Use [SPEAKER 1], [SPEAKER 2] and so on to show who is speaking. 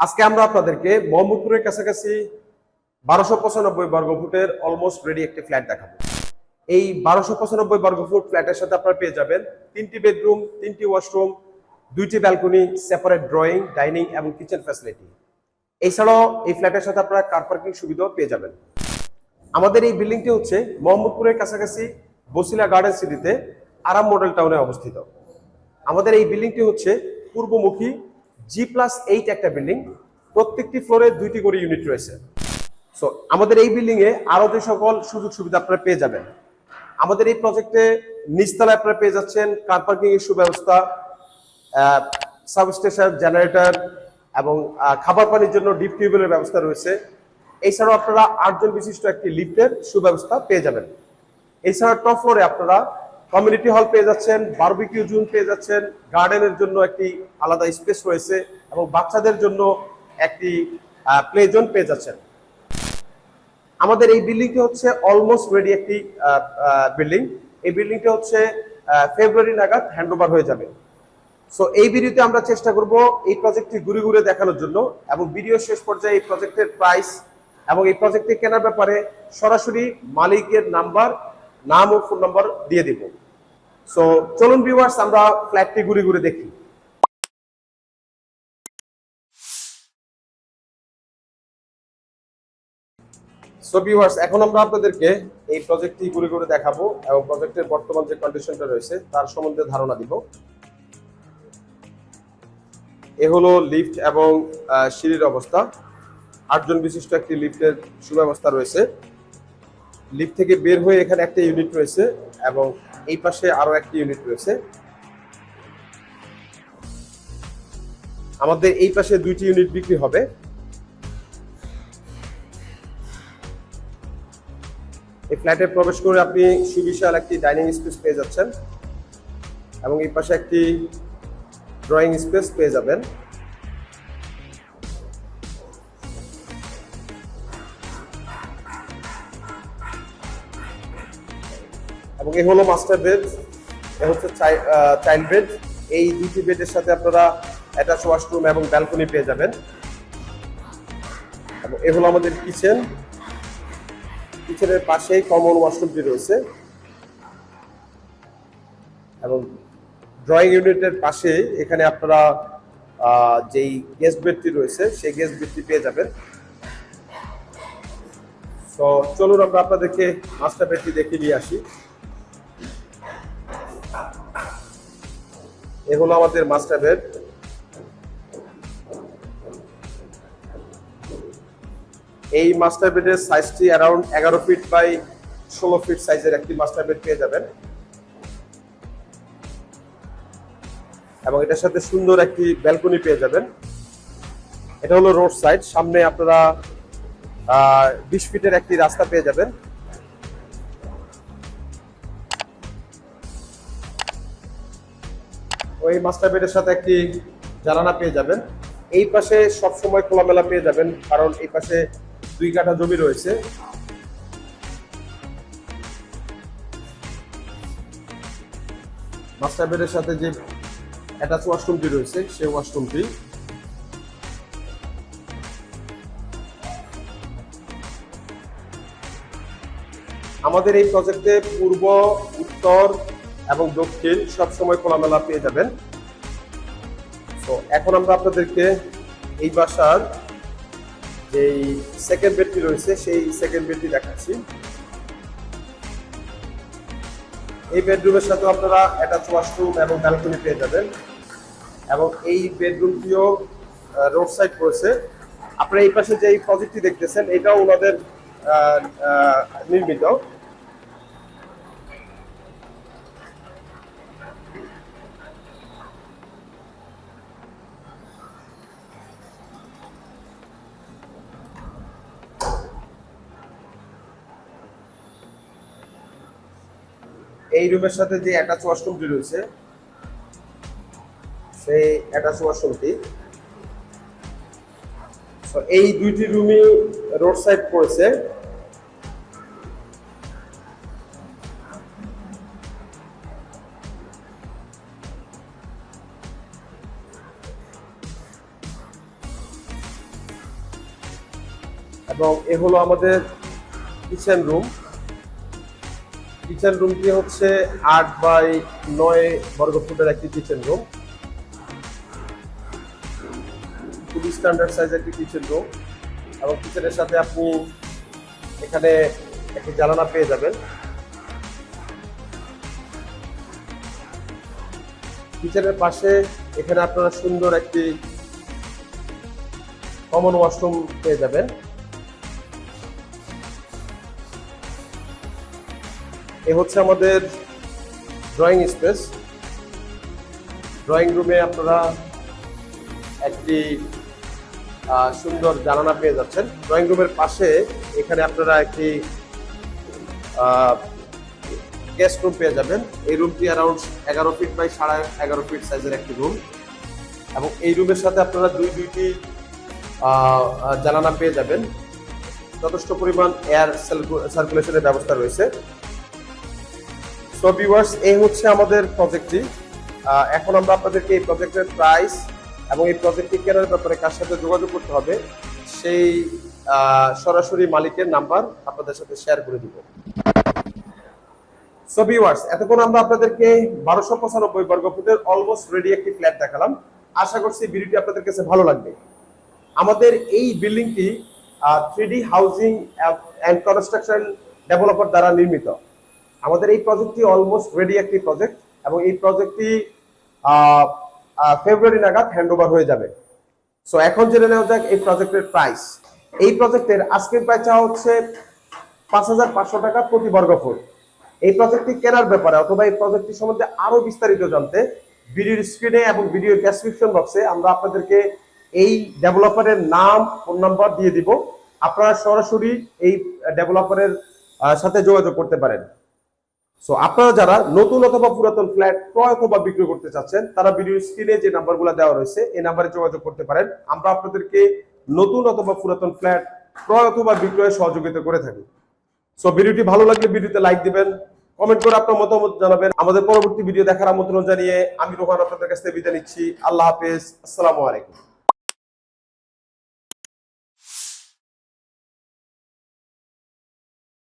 [SPEAKER 1] আজকে আমরা আপনাদেরকে মোহাম্মদপুরের কাছাকাছি বারোশো পঁচানব্বই বর্গ ফুটের অলমোস্ট রেডি একটি ফ্ল্যাট দেখাবো। এই বারোশো পঁচানব্বই বর্গ ফুট ফ্ল্যাটের সাথে আপনারা পেয়ে যাবেন তিনটি বেডরুম তিনটি ওয়াশরুম দুইটি ব্যালকনি সেপারেট ড্রয়িং ডাইনিং এবং কিচেন ফ্যাসিলিটি এছাড়াও এই ফ্ল্যাটের সাথে আপনারা কার পার্কিং সুবিধাও পেয়ে যাবেন। আমাদের এই বিল্ডিংটি হচ্ছে মোহাম্মদপুরের কাছাকাছি বসিলা গার্ডেন সিটিতে আরাম মডেল টাউনে অবস্থিত। আমাদের এই বিল্ডিংটি হচ্ছে পূর্বমুখী জি প্লাস এইট একটা বিল্ডিং প্রত্যেকটি ফ্লোরে দুইটি করে ইউনিট রয়েছে। সো আমাদের এই বিল্ডিং এ আরও যে সকল সুযোগ সুবিধা আপনারা পেয়ে যাবেন, আমাদের এই প্রজেক্টে নিচতলায় আপনারা পেয়ে যাচ্ছেন কার পার্কিং এর সুব্যবস্থা সাবস্টেশন জেনারেটর এবং খাবার পানির জন্য ডিপ টিউবওয়েলের ব্যবস্থা রয়েছে। এছাড়াও আপনারা আটজন বিশিষ্ট একটি লিফটের সুব্যবস্থা পেয়ে যাবেন। এছাড়া টপ ফ্লোরে আপনারা কমিউনিটি হল পেয়ে যাচ্ছেন, বারবিকিউ জোন পেয়ে যাচ্ছেন, গার্ডেনের জন্য একটি আলাদা স্পেস রয়েছে এবং বাচ্চাদের জন্য একটি প্লে জোন পেয়ে যাচ্ছেন। আমাদের এই বিল্ডিংটি হচ্ছে অলমোস্ট রেডি একটি বিল্ডিং। এই বিল্ডিংটি হচ্ছে ফেব্রুয়ারি নাগাদ হ্যান্ডওভার হয়ে যাবে। সো এই ভিডিওতে আমরা চেষ্টা করব এই প্রজেক্টটি ঘুরে ঘুরে দেখানোর জন্য এবং ভিডিও শেষ পর্যায়ে এই প্রজেক্টের প্রাইস এবং এই প্রজেক্টটি কেনার ব্যাপারে সরাসরি মালিকের নাম্বার নাম ও ফোন নম্বর দিয়ে দিব। সো চলুন ভিউয়ার্স আমরা ফ্ল্যাটটি ঘুরে ঘুরে দেখি। সো ভিউয়ার্স এখন আমরা আপনাদেরকে এই প্রজেক্টটি ঘুরে ঘুরে দেখাবো এবং প্রজেক্টের বর্তমান যে কন্ডিশনটা রয়েছে, তার সম্বন্ধে ধারণা দিব। এ হলো লিফট এবং সিঁড়ির অবস্থা। আটজন বিশিষ্ট একটি লিফটের সুব্যবস্থা রয়েছে। লিফট থেকে বের হয়ে এখানে একটা ইউনিট রয়েছে এবং এই পাশে আরও একটি ইউনিট রয়েছে। আমাদের এই পাশে দুইটি ইউনিট বিক্রি হবে। এই ফ্ল্যাটে প্রবেশ করে আপনি সুবিশাল একটি ডাইনিং স্পেস পেয়ে যাচ্ছেন এবং এই পাশে একটি ড্রয়িং স্পেস পেয়ে যাবেন। এবং এই হলো মাস্টার বেড এ হচ্ছে চাইল্ড বেড এই দুটি বেডের সাথে আপনারা অ্যাটাচ ওয়াশরুম এবং ব্যালকনি পেয়ে যাবেন। এবং এ হলো আমাদের কিচেন কিচেনের পাশেই কমন ওয়াশরুমটি রয়েছে। এবং ড্রয়িং ইউনিটের পাশে এখানে আপনারা যেই গেস্ট বেডটি রয়েছে, সেই গেস্ট বেডটি পেয়ে যাবেন। তো চলুন আমরা আপনাদেরকে মাস্টার বেডটি দেখে নিয়ে আসি। এ হলো আমাদের মাস্টার বেড এই মাস্টার বেডের সাইজটি অ্যারাউন্ড এগারো ফিট বাই ষোলো ফিট সাইজের একটি মাস্টার বেড পেয়ে যাবেন। এবং এটার সাথে সুন্দর একটি ব্যালকনি পেয়ে যাবেন। এটা হলো রোড সাইড সামনে আপনারা বিশ ফিটের একটি রাস্তা পেয়ে যাবেন। ওই মাস্টার বেডের সাথে একটি জানালা পেয়ে যাবেন। এই পাশে সবসময় খোলামেলা পেয়ে যাবেন, কারণ এই পাশে দুই কাঠা জমি রয়েছে। মাস্টার বেডের সাথে যে অ্যাটাচ ওয়াশরুমটি রয়েছে, সেই ওয়াশরুমটি। আমাদের এই প্রজেক্টে পূর্ব, উত্তর এবং দক্ষিণ সব সময় খোলামেলা পেয়ে যাবেন। তো এখন আমরা আপনাদেরকে এই বাসার যেই সেকেন্ড বেডটি রয়েছে, সেই সেকেন্ড বেডটি দেখাচ্ছি। এই বেডরুমের সাথে আপনারা অ্যাটাচ ওয়াশরুম এবং ব্যালকনি পেয়ে যাবেন। এবং এই বেডরুমটিও রোড সাইড রয়েছে। আপনারা এই পাশে যে এই প্রজেক্টটি দেখতেছেন, এটাও ওনাদের নির্মিত। এই রুমের সাথে যে অ্যাটাচ ওয়াশরুমটি রয়েছে, সেই অ্যাটাচ ওয়াশরুমটি এই দুইটি রুমই রোড সাইড পড়েছে। এবং এ হলো আমাদের কিচেন রুম কিচেন রুমটি হচ্ছে? আট বাই নয় বর্গ ফুটের একটি কিচেন রুম খুবই স্ট্যান্ডার্ড সাইজ একটি কিচেন রুম এবং কিচেনের সাথে আপনি এখানে একটি জ্বালানা পেয়ে যাবেন। কিচেনের পাশে এখানে আপনারা সুন্দর একটি কমন ওয়াশরুম পেয়ে যাবেন। এ হচ্ছে আমাদের ড্রয়িং স্পেস ড্রয়িং রুমে আপনারা একটি সুন্দর জানানা পেয়ে যাচ্ছেন। ড্রয়িং রুমের পাশে এখানে আপনারা একটি গেস্ট রুম পেয়ে যাবেন। এই রুমটি অ্যারাউন্ড এগারো ফিট বাই সাড়ে এগারো ফিট সাইজের একটি রুম এবং এই রুমের সাথে আপনারা দুই দুইটি আহ, পেয়ে যাবেন। যথেষ্ট পরিমাণ এয়ার সার্কুলেশনের ব্যবস্থা রয়েছে। সো ভিউয়ার্স এই হচ্ছে আমাদের প্রজেক্টটি এখন আমরা আপনাদেরকে এই প্রজেক্টের প্রাইস এবং এই প্রজেক্টটি কেনার ব্যাপারে কার সাথে যোগাযোগ করতে হবে, সেই সরাসরি মালিকের নাম্বার আপনাদের সাথে শেয়ার করে দিব। সো ভিউয়ার্স এতক্ষণ আমরা আপনাদেরকে বারোশো পঁচানব্বই বর্গ ফুটের অলমোস্ট রেডি একটি ফ্ল্যাট দেখালাম। আশা করছি ভিডিওটি আপনাদের কাছে ভালো লাগবে। আমাদের এই বিল্ডিংটি three D housing and construction developer দ্বারা নির্মিত। আমাদের এই প্রজেক্টটি অলমোস্ট রেডি একটি প্রজেক্ট এবং এই প্রজেক্টটি ফেব্রুয়ারি নাগাদ হ্যান্ড ওভার হয়ে যাবে। সো এখন জেনে নেওয়া যাক এই প্রজেক্টের প্রাইস এই প্রজেক্টের আজকের প্রাইস চাওয়া হচ্ছে পাঁচ হাজার পাঁচশো টাকা প্রতি বর্গ ফুট এই প্রজেক্টটি কেনার ব্যাপারে অথবা এই প্রজেক্টটি সম্বন্ধে আরও বিস্তারিত জানতে ভিডিওর স্ক্রিনে এবং ভিডিওর ডেসক্রিপশন বক্সে আমরা আপনাদেরকে এই ডেভেলপারের নাম ফোন নাম্বার দিয়ে দিব। আপনারা সরাসরি এই ডেভেলপারের সাথে যোগাযোগ করতে পারেন। সো আপনারা যারা নতুন অথবা পুরাতন ফ্ল্যাট ক্রয় অথবা বিক্রি করতে চাচ্ছেন, তারা ভিডিও স্ক্রিনে যে নাম্বারগুলো দেওয়া রয়েছে, এই নাম্বারে যোগাযোগ করতে পারেন। আমরা আপনাদেরকে নতুন অথবা পুরাতন ফ্ল্যাট ক্রয় অথবা বিক্রয়ে সহযোগিতা করে থাকি। সো ভিডিওটি ভালো লাগলে ভিডিওতে লাইক দিবেন কমেন্ট করে আপনার মতামত জানাবেন। আমাদের পরবর্তী ভিডিও দেখার আমন্ত্রণ জানিয়ে আমি রোহান আপনাদের কাছ থেকে বিদায় নিচ্ছি। আল্লাহ হাফেজ। আসসালামু আলাইকুম।